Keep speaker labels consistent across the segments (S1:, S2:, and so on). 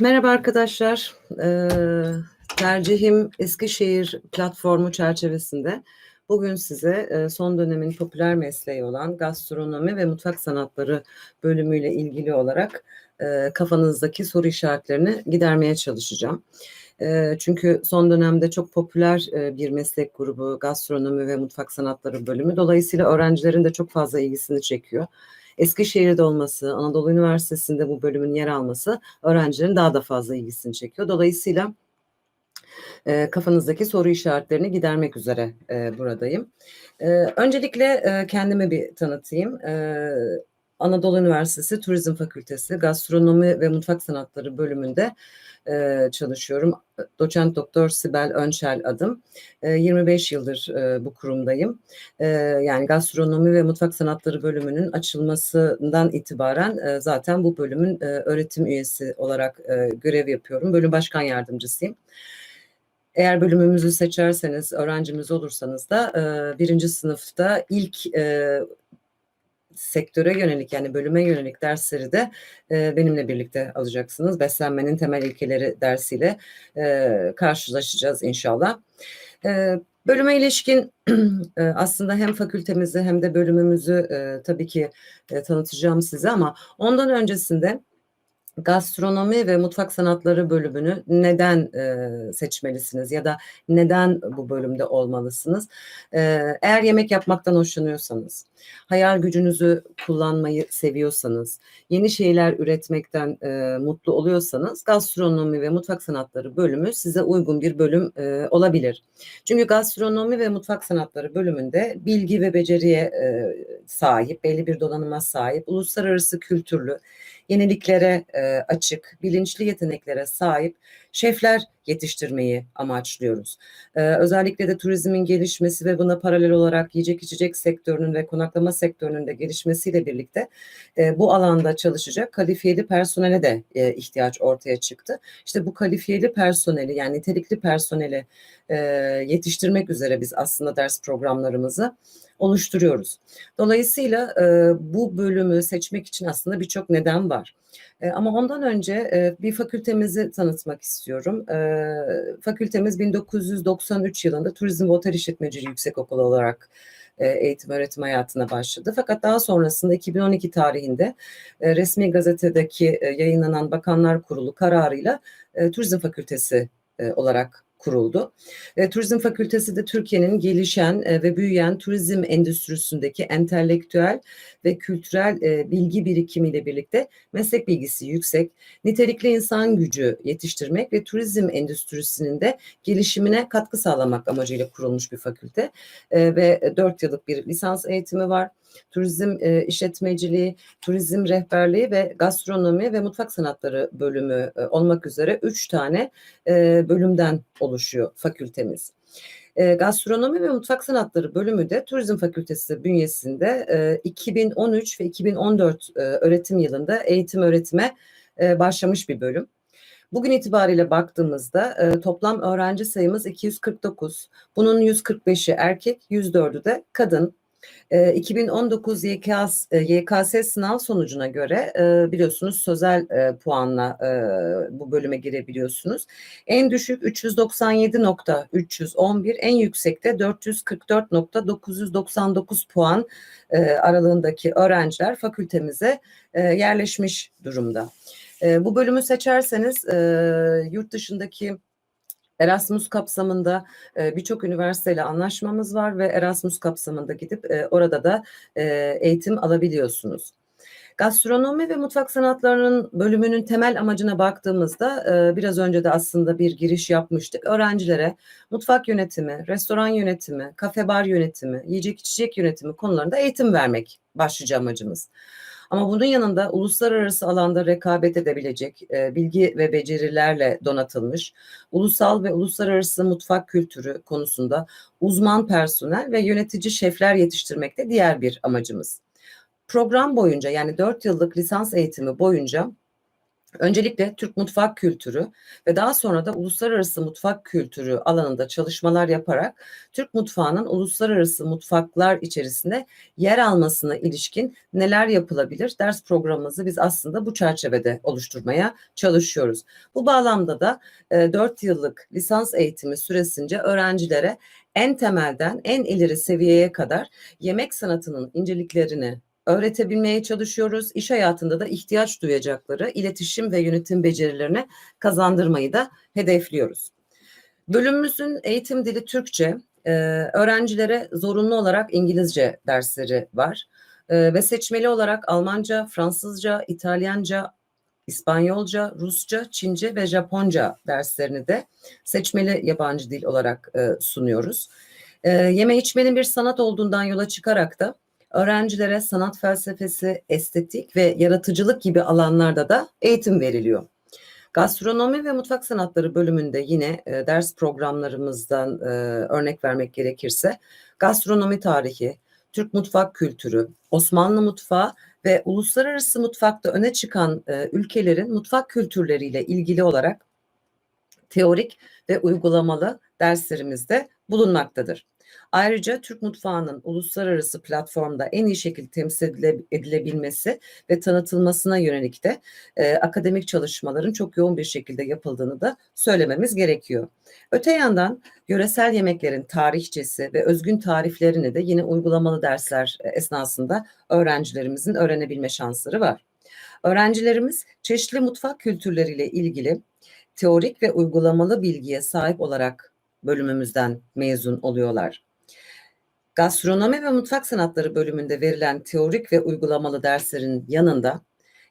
S1: Merhaba arkadaşlar. Eee, tercihim Eskişehir platformu çerçevesinde bugün size eee, son dönemin popüler mesleği olan gastronomi ve mutfak sanatları bölümüyle ilgili olarak eee, kafanızdaki soru işaretlerini gidermeye çalışacağım. Eee, çünkü son dönemde çok popüler bir meslek grubu gastronomi ve mutfak sanatları bölümü. Dolayısıyla öğrencilerin de çok fazla ilgisini çekiyor. Eskişehir'de olması, Anadolu Üniversitesi'nde bu bölümün yer alması öğrencilerin daha da fazla ilgisini çekiyor. Dolayısıyla e, kafanızdaki soru işaretlerini gidermek üzere e, buradayım. E, öncelikle e, kendimi bir tanıtayım. E, Anadolu Üniversitesi Turizm Fakültesi Gastronomi ve Mutfak Sanatları bölümünde e, çalışıyorum. Doçent Doktor Sibel Önçel adım. E, 25 yıldır e, bu kurumdayım. E, yani gastronomi ve mutfak sanatları bölümünün açılmasından itibaren e, zaten bu bölümün e, öğretim üyesi olarak e, görev yapıyorum. Bölüm başkan yardımcısıyım. Eğer bölümümüzü seçerseniz, öğrencimiz olursanız da e, birinci sınıfta ilk e, sektöre yönelik yani bölüme yönelik dersleri de e, benimle birlikte alacaksınız. Beslenmenin temel ilkeleri dersiyle e, karşılaşacağız inşallah. E, bölüme ilişkin e, aslında hem fakültemizi hem de bölümümüzü e, tabii ki e, tanıtacağım size ama ondan öncesinde gastronomi ve mutfak sanatları bölümünü neden e, seçmelisiniz ya da neden bu bölümde olmalısınız? E, eğer yemek yapmaktan hoşlanıyorsanız, hayal gücünüzü kullanmayı seviyorsanız, yeni şeyler üretmekten e, mutlu oluyorsanız gastronomi ve mutfak sanatları bölümü size uygun bir bölüm e, olabilir. Çünkü gastronomi ve mutfak sanatları bölümünde bilgi ve beceriye e, sahip, belli bir donanıma sahip, uluslararası kültürlü, yeniliklere açık, bilinçli yeteneklere sahip şefler yetiştirmeyi amaçlıyoruz. Ee, özellikle de turizmin gelişmesi ve buna paralel olarak yiyecek içecek sektörünün ve konaklama sektörünün de gelişmesiyle birlikte e, bu alanda çalışacak kalifiyeli personele de e, ihtiyaç ortaya çıktı. İşte bu kalifiyeli personeli yani nitelikli personeli e, yetiştirmek üzere biz aslında ders programlarımızı oluşturuyoruz. Dolayısıyla e, bu bölümü seçmek için aslında birçok neden var. E, ama ondan önce e, bir fakültemizi tanıtmak istiyorum. E, fakültemiz 1993 yılında Turizm ve Otel İşletmeciliği Yüksekokulu olarak eğitim öğretim hayatına başladı. Fakat daha sonrasında 2012 tarihinde resmi gazetedeki yayınlanan Bakanlar Kurulu kararıyla Turizm Fakültesi olarak kuruldu. E, Turizm Fakültesi de Türkiye'nin gelişen e, ve büyüyen turizm endüstrisindeki entelektüel ve kültürel e, bilgi birikimiyle birlikte meslek bilgisi yüksek, nitelikli insan gücü yetiştirmek ve turizm endüstrisinin de gelişimine katkı sağlamak amacıyla kurulmuş bir fakülte e, ve 4 yıllık bir lisans eğitimi var turizm e, işletmeciliği, turizm rehberliği ve gastronomi ve mutfak sanatları bölümü e, olmak üzere üç tane e, bölümden oluşuyor fakültemiz. E, gastronomi ve mutfak sanatları bölümü de Turizm Fakültesi bünyesinde e, 2013 ve 2014 e, öğretim yılında eğitim öğretime e, başlamış bir bölüm. Bugün itibariyle baktığımızda e, toplam öğrenci sayımız 249. Bunun 145'i erkek, 104'ü de kadın. 2019 YKS, YKS sınav sonucuna göre biliyorsunuz sözel puanla bu bölüme girebiliyorsunuz. En düşük 397.311, en yüksekte 444.999 puan aralığındaki öğrenciler fakültemize yerleşmiş durumda. Bu bölümü seçerseniz yurt dışındaki Erasmus kapsamında e, birçok üniversiteyle anlaşmamız var ve Erasmus kapsamında gidip e, orada da e, eğitim alabiliyorsunuz. Gastronomi ve mutfak sanatlarının bölümünün temel amacına baktığımızda e, biraz önce de aslında bir giriş yapmıştık. Öğrencilere mutfak yönetimi, restoran yönetimi, kafe bar yönetimi, yiyecek içecek yönetimi konularında eğitim vermek başlıca amacımız. Ama bunun yanında uluslararası alanda rekabet edebilecek e, bilgi ve becerilerle donatılmış ulusal ve uluslararası mutfak kültürü konusunda uzman personel ve yönetici şefler yetiştirmek de diğer bir amacımız. Program boyunca yani 4 yıllık lisans eğitimi boyunca Öncelikle Türk mutfak kültürü ve daha sonra da uluslararası mutfak kültürü alanında çalışmalar yaparak Türk mutfağının uluslararası mutfaklar içerisinde yer almasına ilişkin neler yapılabilir ders programımızı biz aslında bu çerçevede oluşturmaya çalışıyoruz. Bu bağlamda da e, 4 yıllık lisans eğitimi süresince öğrencilere en temelden en ileri seviyeye kadar yemek sanatının inceliklerini öğretebilmeye çalışıyoruz. İş hayatında da ihtiyaç duyacakları iletişim ve yönetim becerilerini kazandırmayı da hedefliyoruz. Bölümümüzün eğitim dili Türkçe, e, öğrencilere zorunlu olarak İngilizce dersleri var e, ve seçmeli olarak Almanca, Fransızca, İtalyanca, İspanyolca, Rusça, Çince ve Japonca derslerini de seçmeli yabancı dil olarak e, sunuyoruz. Yeme içmenin bir sanat olduğundan yola çıkarak da öğrencilere sanat felsefesi, estetik ve yaratıcılık gibi alanlarda da eğitim veriliyor. Gastronomi ve mutfak sanatları bölümünde yine e, ders programlarımızdan e, örnek vermek gerekirse gastronomi tarihi, Türk mutfak kültürü, Osmanlı mutfağı ve uluslararası mutfakta öne çıkan e, ülkelerin mutfak kültürleriyle ilgili olarak teorik ve uygulamalı derslerimizde bulunmaktadır. Ayrıca Türk mutfağının uluslararası platformda en iyi şekilde temsil edilebilmesi ve tanıtılmasına yönelik de e, akademik çalışmaların çok yoğun bir şekilde yapıldığını da söylememiz gerekiyor. Öte yandan yöresel yemeklerin tarihçesi ve özgün tariflerini de yine uygulamalı dersler e, esnasında öğrencilerimizin öğrenebilme şansları var. Öğrencilerimiz çeşitli mutfak kültürleriyle ilgili teorik ve uygulamalı bilgiye sahip olarak bölümümüzden mezun oluyorlar. Gastronomi ve mutfak sanatları bölümünde verilen teorik ve uygulamalı derslerin yanında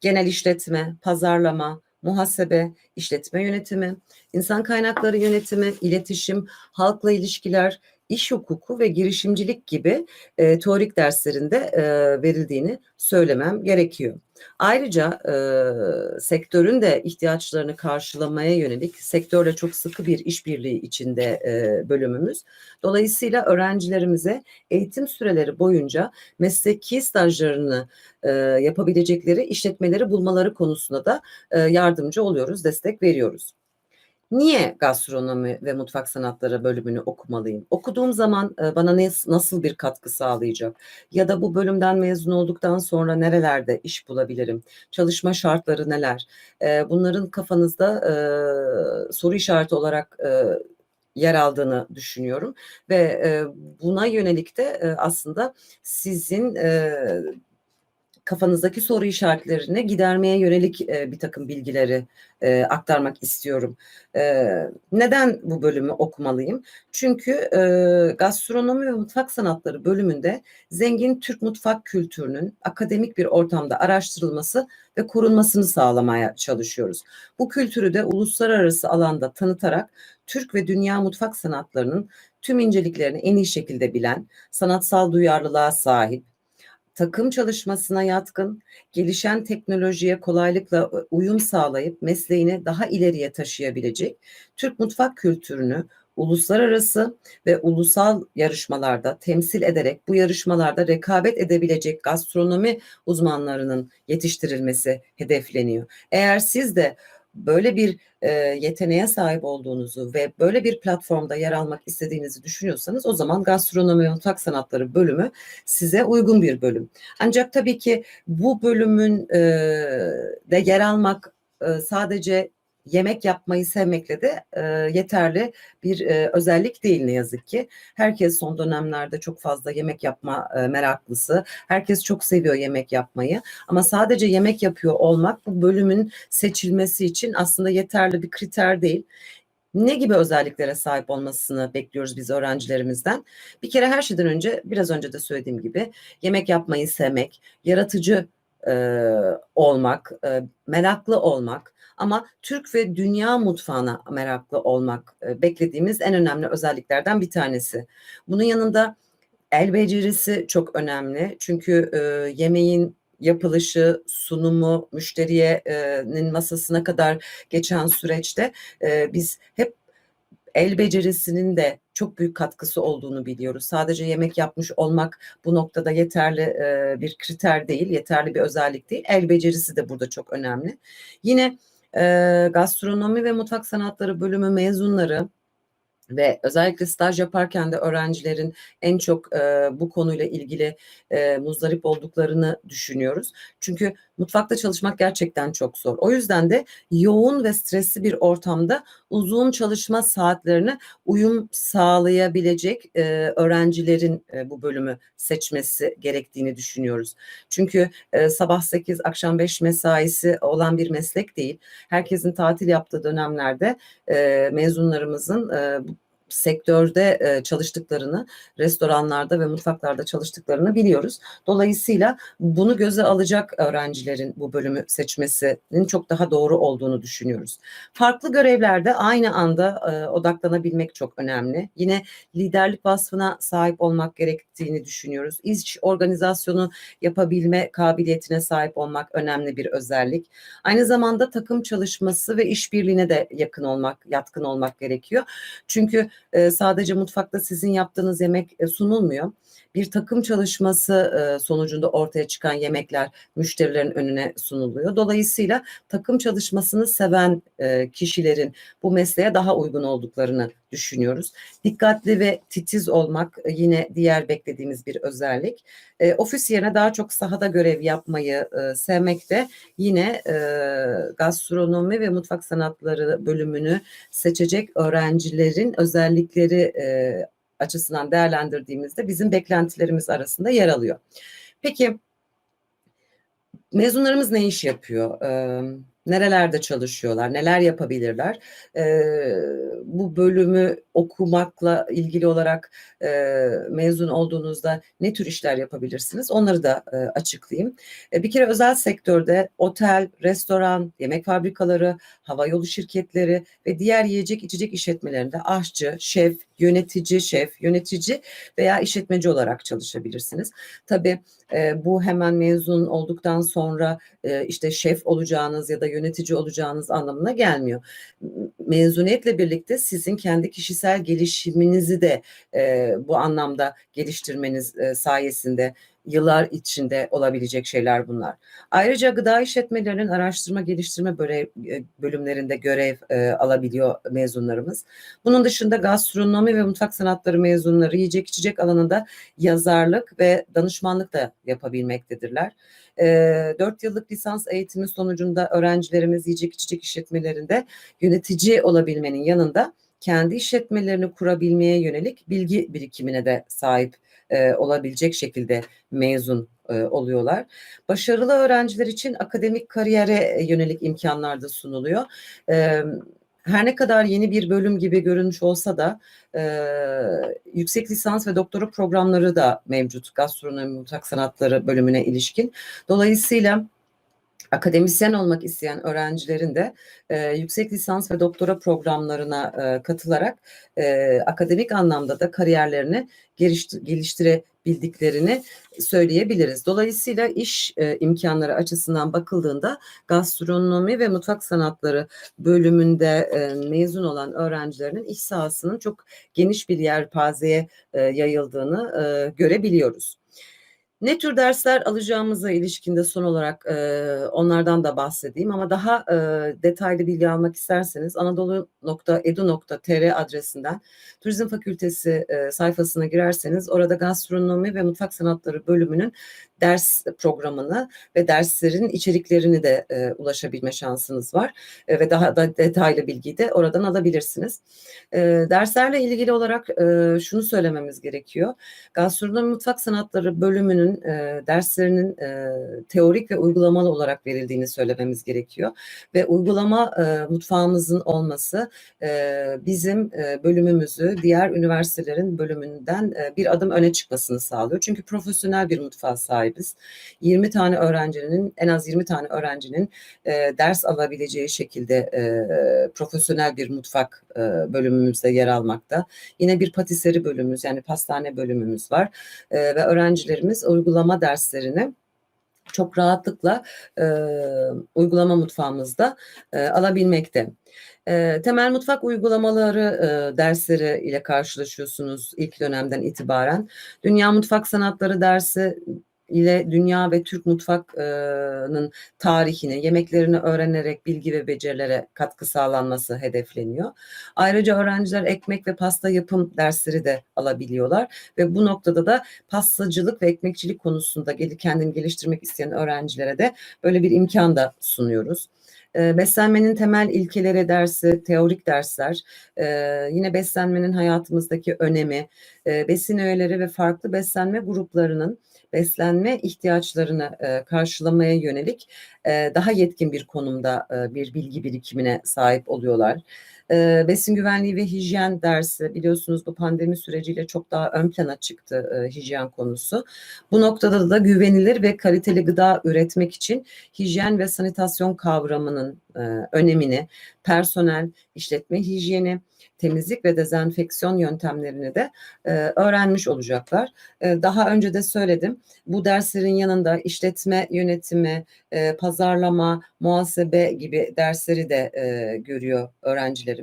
S1: genel işletme, pazarlama, muhasebe, işletme yönetimi, insan kaynakları yönetimi, iletişim, halkla ilişkiler, iş hukuku ve girişimcilik gibi e, teorik derslerinde e, verildiğini söylemem gerekiyor. Ayrıca e, sektörün de ihtiyaçlarını karşılamaya yönelik sektörle çok sıkı bir işbirliği içinde e, bölümümüz. Dolayısıyla öğrencilerimize eğitim süreleri boyunca mesleki stajlarını e, yapabilecekleri işletmeleri bulmaları konusunda da e, yardımcı oluyoruz, destek veriyoruz. Niye gastronomi ve mutfak sanatları bölümünü okumalıyım? Okuduğum zaman e, bana ne, nasıl bir katkı sağlayacak? Ya da bu bölümden mezun olduktan sonra nerelerde iş bulabilirim? Çalışma şartları neler? E, bunların kafanızda e, soru işareti olarak yer aldığını düşünüyorum ve buna yönelik de aslında sizin kafanızdaki soru işaretlerini gidermeye yönelik e, bir takım bilgileri e, aktarmak istiyorum. E, neden bu bölümü okumalıyım? Çünkü e, gastronomi ve mutfak sanatları bölümünde zengin Türk mutfak kültürünün akademik bir ortamda araştırılması ve korunmasını sağlamaya çalışıyoruz. Bu kültürü de uluslararası alanda tanıtarak Türk ve dünya mutfak sanatlarının tüm inceliklerini en iyi şekilde bilen, sanatsal duyarlılığa sahip, takım çalışmasına yatkın, gelişen teknolojiye kolaylıkla uyum sağlayıp mesleğini daha ileriye taşıyabilecek Türk mutfak kültürünü uluslararası ve ulusal yarışmalarda temsil ederek bu yarışmalarda rekabet edebilecek gastronomi uzmanlarının yetiştirilmesi hedefleniyor. Eğer siz de böyle bir e, yeteneğe sahip olduğunuzu ve böyle bir platformda yer almak istediğinizi düşünüyorsanız o zaman gastronomi ve mutfak sanatları bölümü size uygun bir bölüm. Ancak tabii ki bu bölümün e, de yer almak e, sadece yemek yapmayı sevmekle de e, yeterli bir e, özellik değil ne yazık ki. Herkes son dönemlerde çok fazla yemek yapma e, meraklısı. Herkes çok seviyor yemek yapmayı. Ama sadece yemek yapıyor olmak bu bölümün seçilmesi için aslında yeterli bir kriter değil ne gibi özelliklere sahip olmasını bekliyoruz biz öğrencilerimizden? Bir kere her şeyden önce biraz önce de söylediğim gibi yemek yapmayı sevmek, yaratıcı e, olmak, e, meraklı olmak, ama Türk ve dünya mutfağına meraklı olmak e, beklediğimiz en önemli özelliklerden bir tanesi. Bunun yanında el becerisi çok önemli. Çünkü e, yemeğin yapılışı, sunumu, müşteriyenin masasına kadar geçen süreçte e, biz hep el becerisinin de çok büyük katkısı olduğunu biliyoruz. Sadece yemek yapmış olmak bu noktada yeterli e, bir kriter değil, yeterli bir özellik değil. El becerisi de burada çok önemli. Yine e, gastronomi ve mutfak sanatları bölümü mezunları ve özellikle staj yaparken de öğrencilerin en çok e, bu konuyla ilgili muzdarip olduklarını düşünüyoruz. Çünkü mutfakta çalışmak gerçekten çok zor. O yüzden de yoğun ve stresli bir ortamda uzun çalışma saatlerine uyum sağlayabilecek e, öğrencilerin e, bu bölümü seçmesi gerektiğini düşünüyoruz. Çünkü e, sabah 8 akşam 5 mesaisi olan bir meslek değil. Herkesin tatil yaptığı dönemlerde e, mezunlarımızın e, sektörde e, çalıştıklarını, restoranlarda ve mutfaklarda çalıştıklarını biliyoruz. Dolayısıyla bunu göze alacak öğrencilerin bu bölümü seçmesinin çok daha doğru olduğunu düşünüyoruz. Farklı görevlerde aynı anda e, odaklanabilmek çok önemli. Yine liderlik vasfına sahip olmak gerektiğini düşünüyoruz. İş organizasyonu yapabilme kabiliyetine sahip olmak önemli bir özellik. Aynı zamanda takım çalışması ve işbirliğine de yakın olmak, yatkın olmak gerekiyor. Çünkü sadece mutfakta sizin yaptığınız yemek sunulmuyor. Bir takım çalışması sonucunda ortaya çıkan yemekler müşterilerin önüne sunuluyor. Dolayısıyla takım çalışmasını seven kişilerin bu mesleğe daha uygun olduklarını düşünüyoruz. Dikkatli ve titiz olmak yine diğer beklediğimiz bir özellik. E, ofis yerine daha çok sahada görev yapmayı e, sevmek de yine e, gastronomi ve mutfak sanatları bölümünü seçecek öğrencilerin özellikleri e, açısından değerlendirdiğimizde bizim beklentilerimiz arasında yer alıyor. Peki mezunlarımız ne iş yapıyor? Ee, nerelerde çalışıyorlar, neler yapabilirler? E, bu bölümü okumakla ilgili olarak e, mezun olduğunuzda ne tür işler yapabilirsiniz? Onları da e, açıklayayım. E, bir kere özel sektörde otel, restoran, yemek fabrikaları, havayolu şirketleri ve diğer yiyecek içecek işletmelerinde aşçı, şef, yönetici, şef, yönetici veya işletmeci olarak çalışabilirsiniz. Tabii e, bu hemen mezun olduktan sonra e, işte şef olacağınız ya da yönetici olacağınız anlamına gelmiyor. Mezuniyetle birlikte sizin kendi kişisel gelişiminizi de e, bu anlamda geliştirmeniz e, sayesinde yıllar içinde olabilecek şeyler bunlar. Ayrıca gıda işletmelerinin araştırma geliştirme e, bölümlerinde görev e, alabiliyor mezunlarımız. Bunun dışında gastronomi ve mutfak sanatları mezunları yiyecek içecek alanında yazarlık ve danışmanlık da yapabilmektedirler. E, 4 yıllık lisans eğitimi sonucunda öğrencilerimiz yiyecek içecek işletmelerinde yönetici olabilmenin yanında kendi işletmelerini kurabilmeye yönelik bilgi birikimine de sahip e, olabilecek şekilde mezun e, oluyorlar. Başarılı öğrenciler için akademik kariyere yönelik imkanlar da sunuluyor. E, her ne kadar yeni bir bölüm gibi görünmüş olsa da e, yüksek lisans ve doktora programları da mevcut gastronomi mutfak sanatları bölümüne ilişkin. Dolayısıyla akademisyen olmak isteyen öğrencilerin de e, yüksek lisans ve doktora programlarına e, katılarak e, akademik anlamda da kariyerlerini geliştir, geliştirebildiklerini söyleyebiliriz. Dolayısıyla iş e, imkanları açısından bakıldığında gastronomi ve mutfak sanatları bölümünde e, mezun olan öğrencilerin iş sahasının çok geniş bir yelpazeye e, yayıldığını e, görebiliyoruz. Ne tür dersler alacağımıza ilişkinde son olarak e, onlardan da bahsedeyim ama daha e, detaylı bilgi almak isterseniz anadolu.edu.tr adresinden Turizm Fakültesi e, sayfasına girerseniz orada gastronomi ve mutfak sanatları bölümünün ders programını ve derslerin içeriklerini de e, ulaşabilme şansınız var e, ve daha da detaylı bilgiyi de oradan alabilirsiniz. E, derslerle ilgili olarak e, şunu söylememiz gerekiyor. Gastronomi mutfak sanatları bölümünün e, derslerinin e, teorik ve uygulamalı olarak verildiğini söylememiz gerekiyor ve uygulama e, mutfağımızın olması e, bizim e, bölümümüzü diğer üniversitelerin bölümünden e, bir adım öne çıkmasını sağlıyor. Çünkü profesyonel bir mutfağa sahip sahibiz. 20 tane öğrencinin en az 20 tane öğrencinin e, ders alabileceği şekilde e, profesyonel bir mutfak e, bölümümüzde yer almakta. Yine bir patiseri bölümümüz yani pastane bölümümüz var e, ve öğrencilerimiz uygulama derslerini çok rahatlıkla e, uygulama mutfağımızda e, alabilmekte. E, temel mutfak uygulamaları e, dersleri ile karşılaşıyorsunuz ilk dönemden itibaren. Dünya Mutfak Sanatları dersi ile dünya ve Türk mutfakının tarihini, yemeklerini öğrenerek bilgi ve becerilere katkı sağlanması hedefleniyor. Ayrıca öğrenciler ekmek ve pasta yapım dersleri de alabiliyorlar ve bu noktada da pastacılık ve ekmekçilik konusunda kendini geliştirmek isteyen öğrencilere de böyle bir imkan da sunuyoruz. Beslenmenin temel ilkeleri dersi, teorik dersler, yine beslenmenin hayatımızdaki önemi, besin öğeleri ve farklı beslenme gruplarının beslenme ihtiyaçlarını e, karşılamaya yönelik e, daha yetkin bir konumda e, bir bilgi birikimine sahip oluyorlar. E, besin güvenliği ve hijyen dersi biliyorsunuz bu pandemi süreciyle çok daha ön plana çıktı e, hijyen konusu. Bu noktada da güvenilir ve kaliteli gıda üretmek için hijyen ve sanitasyon kavramının e, önemini, personel, işletme hijyeni, temizlik ve dezenfeksiyon yöntemlerini de e, öğrenmiş olacaklar. E, daha önce de söyledim. Bu derslerin yanında işletme yönetimi, e, pazarlama, muhasebe gibi dersleri de e, görüyor öğrencilerimiz.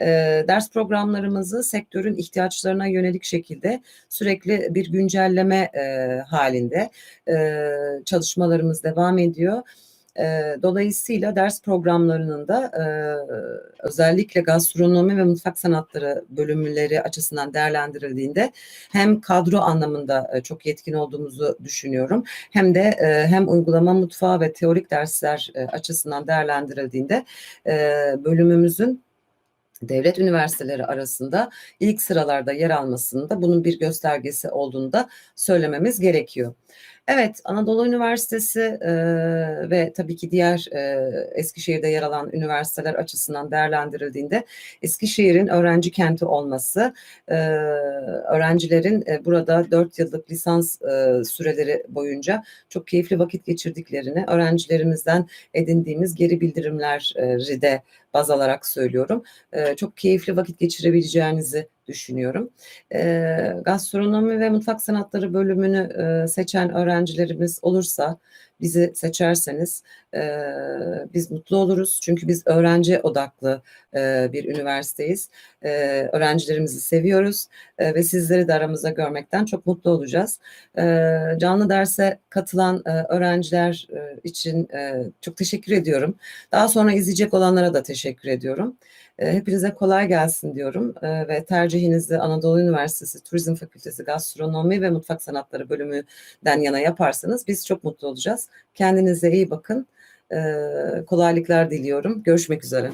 S1: E, ders programlarımızı sektörün ihtiyaçlarına yönelik şekilde sürekli bir güncelleme e, halinde e, çalışmalarımız devam ediyor. E, dolayısıyla ders programlarının da e, özellikle gastronomi ve mutfak sanatları bölümleri açısından değerlendirildiğinde hem kadro anlamında e, çok yetkin olduğumuzu düşünüyorum hem de e, hem uygulama mutfağı ve teorik dersler e, açısından değerlendirildiğinde e, bölümümüzün devlet üniversiteleri arasında ilk sıralarda yer almasında bunun bir göstergesi olduğunu da söylememiz gerekiyor. Evet, Anadolu Üniversitesi e, ve tabii ki diğer e, Eskişehir'de yer alan üniversiteler açısından değerlendirildiğinde Eskişehir'in öğrenci kenti olması, e, öğrencilerin e, burada 4 yıllık lisans e, süreleri boyunca çok keyifli vakit geçirdiklerini, öğrencilerimizden edindiğimiz geri bildirimleri de baz alarak söylüyorum. E, çok keyifli vakit geçirebileceğinizi düşünüyorum. E, gastronomi ve mutfak sanatları bölümünü e, seçen öğrencilerimiz olursa bizi seçerseniz e, biz mutlu oluruz. Çünkü biz öğrenci odaklı e, bir üniversiteyiz. E, öğrencilerimizi seviyoruz e, ve sizleri de aramızda görmekten çok mutlu olacağız. E, canlı derse katılan e, öğrenciler e, için e, çok teşekkür ediyorum. Daha sonra izleyecek olanlara da teşekkür ediyorum. E, hepinize kolay gelsin diyorum e, ve tercihinizi Anadolu Üniversitesi Turizm Fakültesi Gastronomi ve Mutfak Sanatları bölümünden yana yaparsanız biz çok mutlu olacağız. Kendinize iyi bakın. E, kolaylıklar diliyorum. Görüşmek üzere.